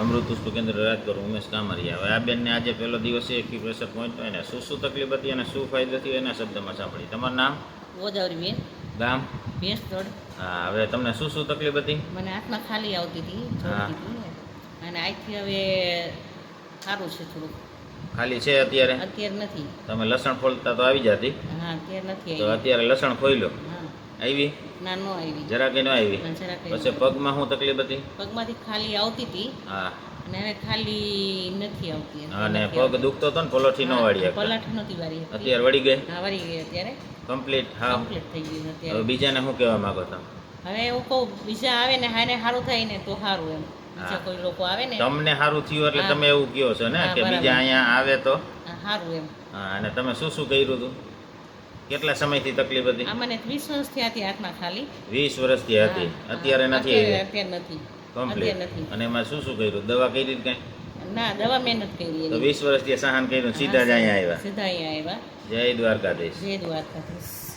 અમૃત પુષ્પ કેન્દ્ર રાજગુરુ ઉમેશ કામરિયા. હવે આ બેનને આજે પહેલો દિવસ છે એક્યુપ્રેશર પોઈન્ટ હોય ને શું શું તકલીફ હતી અને શું ફાયદો થયો એના શબ્દમાં સાંભળી. તમારું નામ? ગોદાવરી બેન ગામ? ભેંસ હા હવે તમને શું શું તકલીફ હતી? મને હાથમાં ખાલી આવતી હતી અને આજથી હવે સારું છે થોડુંક. ખાલી છે અત્યારે? અત્યારે નથી. તમે લસણ ફોલતા તો આવી જતી? હા અત્યારે નથી તો અત્યારે લસણ ખોઈલો હા. આવી? ના ન આવી. જરા કે ન આવી પછી પગમાં શું તકલીફ હતી? પગમાંથી ખાલી આવતી હતી. હા. અને હવે ખાલી નથી આવતી. અને પગ. દુખતો હતો ને પલોઠી નો વાળી પલાઠી વાળી અત્યારે વળી ગઈ? હા વાળી ગઈ અત્યારે. કમ્પ્લીટ હા. કમ્પ્લીટ થઈ ગયું અત્યારે. બીજાને શું કહેવા માંગો તમે હવે એવું કહું બીજા આવે ને હાને સારું થાય ને તો સારું એમ. બીજા કોઈ લોકો આવે ને. તમને સારું થયું એટલે તમે એવું કહો છો ને કે બીજા અહીંયા આવે તો? સારું એમ. હા, અને તમે શું શું કર્યું હતું? કેટલા સમયથી તકલીફ હતી? મને વીસ વર્ષથી હતી હાથમાં ખાલી. વીસ વર્ષથી હતી અત્યારે નથી અત્યારે નથી. કમ્પ્લીટ નથી. અને એમાં શું શું કર્યું? દવા કરી કઈ? ના દવા મહેનત કરી તો એની. વીસ વર્ષથી સહન કર્યું સીધા જ અહીંયા આવ્યા? સીધા અહીંયા આવ્યા. જય દ્વારકાધીશ. જય દ્વારકાધીશ.